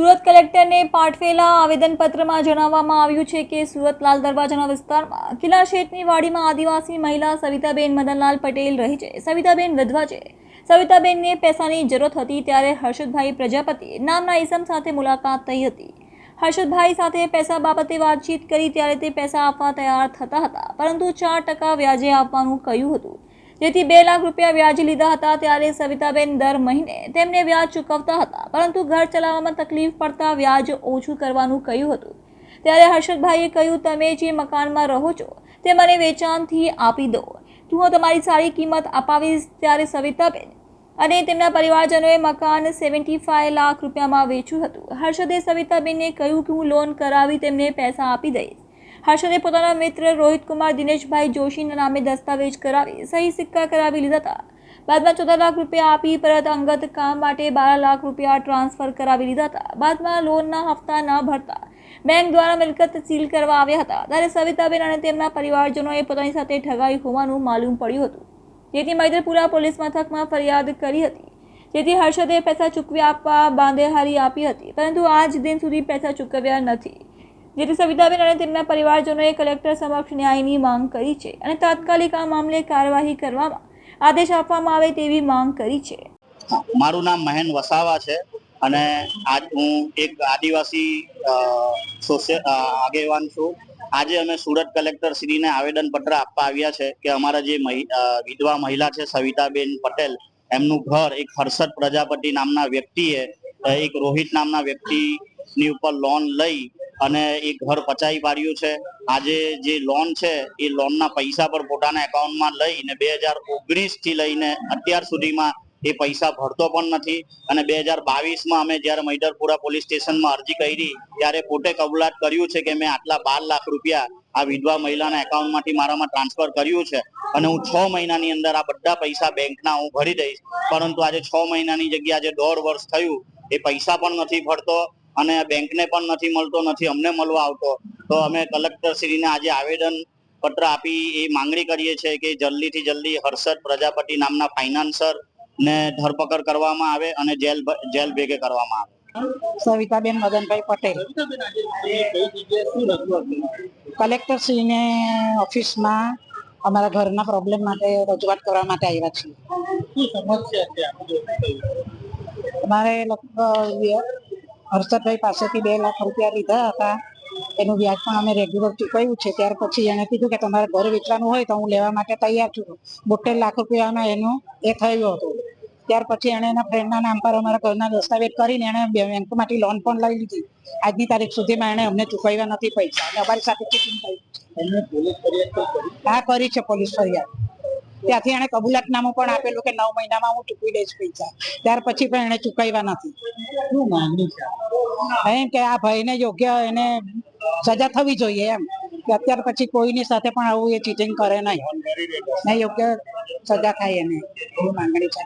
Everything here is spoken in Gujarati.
સુરત કલેક્ટરને પાઠવેલા આવેદનપત્રમાં જણાવવામાં આવ્યું છે કે સુરત લાલ દરવાજાના વિસ્તારમાં કિલ્લા શેઠની વાડીમાં આદિવાસી મહિલા સવિતાબેન મદનલાલ પટેલ રહી છે. સવિતાબેન વિધવા છે. સવિતાબેનને પૈસાની જરૂરત હતી ત્યારે હર્ષદભાઈ પ્રજાપતિ નામના ઈસમ સાથે મુલાકાત થઈ હતી. હર્ષદભાઈ સાથે પૈસા બાબતે વાતચીત કરી ત્યારે તે પૈસા આપવા તૈયાર થતા હતા, પરંતુ ચાર ટકા વ્યાજે આપવાનું કહ્યું હતું. જેથી બે લાખ રૂપિયા વ્યાજ લીધા હતા ત્યારે સવિતાબેન દર મહિને તેમને વ્યાજ ચૂકવતા હતા. પરંતુ ઘર ચલાવવામાં તકલીફ પડતા વ્યાજ ઓછું કરવાનું કહ્યું હતું. ત્યારે હર્ષદભાઈએ કહ્યું, તમે જે મકાનમાં રહો છો, તે મને વેચાણથી આપી દો. તો હું તમારી સારી કિંમત અપાવીશ, ત્યારે સવિતાબેન અને તેમના પરિવારજનોએ મકાન સેવન્ટી ફાઇવ લાખ રૂપિયામાં વેચ્યું હતું. હર્ષદે સવિતાબેનને કહ્યું કે, હું લોન કરાવી તેમને પૈસા આપી દઈશ. હર્ષદે પોતાના મિત્ર રોહિત કુમાર, દિનેશભાઈ જોશીના નામે દસ્તાવેજ કરાવી, સહી સિક્કા કરાવી લીધા હતા. બાદમાં ચૌદ લાખ રૂપિયા આપી પરત અંગત કામ માટે બાર લાખ રૂપિયા ટ્રાન્સફર કરાવી લીધા હતા. બાદમાં લોનના હપ્તા ન ભરતા બેંક દ્વારા મિલકત સીલ કરવા આવ્યા હતા. ત્યારે સવિતાબેન અને તેમના પરિવારજનોએ પોતાની સાથે ઠગાઈ હોવાનું માલુમ પડ્યું હતું. જેથી મૈદરપુરા પોલીસ મથકમાં ફરિયાદ કરી હતી. જેથી હર્ષદે પૈસા ચૂકવી આપવા બાંધેહારી આપી હતી. પરંતુ આજ દિન સુધી પૈસા ચૂકવ્યા નથી. જેથી સવિતાબેન અને તેમના પરિવારજનોએ કલેક્ટર સમક્ષ ન્યાયની માંગ કરી છે અને તાત્કાલિક આ મામલે કાર્યવાહી કરવામાં આદેશ આપવામાં આવે તેવી માંગ કરી છે. મારું નામ મહેન વસાવા છે અને આજ હું એક આદિવાસી આગેવાન છું. આજે અમે સુરત કલેક્ટર શ્રીને આવેદન પત્ર આપવા આવ્યા છે કે અમારા જે વિધવા મહિલા છે સવિતાબેન પટેલ, એમનું ઘર એક હર્ષદ પ્રજાપતિ નામના વ્યક્તિએ, એક રોહિત નામના વ્યક્તિની ઉપર લોન લઈ અને એ ઘર પચાવી પાડ્યું છે. આજે જે લોન છે, એ લોનના પૈસા પર પોતાના એકાઉન્ટમાં લઈને બે હજાર ઓગણીસથી લઈને અત્યાર સુધીમાં એ પૈસા ભરતો પણ નથી. અને બે હજાર બાવીસમાં અમે જ્યારે મૈદરપુરા પોલીસ સ્ટેશનમાં અરજી કરી, ત્યારે પોતે કબૂલાત કર્યું છે કે મેં આટલા બાર લાખ રૂપિયા આ વિધવા મહિલાના એકાઉન્ટમાંથી મારામાં ટ્રાન્સફર કર્યું છે. અને હું છ મહિનાની અંદર આ બધા પૈસા બેંકના હું ભરી દઈશ. પરંતુ આજે છ મહિનાની જગ્યાએ આજે દોઢ વર્ષ થયું, એ પૈસા પણ નથી ભરતો. અને બેંકને પણ નથી મળતો નથી અમને મળવા આવતો. તો અમે કલેક્ટર શ્રીને આજે આવેદન પત્ર આપી એ માંગણી કરીએ છીએ કે જલ્દીથી જલ્દી હર્ષદ પ્રજાપતિ નામના ફાઇનાન્સર ને ધરપકડ કરવામાં આવે અને જેલ જેલ ભેગે કરવામાં આવે. સવિતાબેન મદનભાઈ પટેલ. કલેક્ટર શ્રીને ઓફિસમાં અમારા ઘરના પ્રોબ્લેમ માટે રજૂઆત કરવા માટે આવ્યા છીએ. અમારે લગભગ હર્ષદભાઈ પાસેથી બે લાખ રૂપિયા લીધા હતા. એનું વ્યાજ પણ અમે રેગ્યુલર ચૂકવ્યું છે. ત્યાર પછી એણે કીધું કે તમારે ઘર વેચવાનું હોય તો હું લેવા માટે તૈયાર છું. બોતેર લાખ રૂપિયામાં એનું એ થયું હતું. ત્યાર પછી એણે એના ફ્રેન્ડના નામ પર અમારા ઘરના દસ્તાવેજ કરીને એણે બેંકમાંથી લોન પણ લઈ લીધી. આજની તારીખ સુધીમાં એણે અમને ચૂકવ્યા નથી પૈસા. અને અમારી સાથે ચીટિંગ થઈ હા કરી છે પોલીસ ફરિયાદ. ત્યાંથી એણે કબૂલાતનામું પણ આપેલું કે નવ મહિનામાં હું ચૂકવી દઈશ પૈસા. ત્યાર પછી પણ એણે ચૂકવ્યા નથી. એમ કે આ ભાઈને યોગ્ય એને સજા થવી જોઈએ એમ. કે અત્યાર પછી કોઈની સાથે પણ આવું એ ચીટિંગ કરે નહીં. ને યોગ્ય સજા થાય એને. માંગણી છે.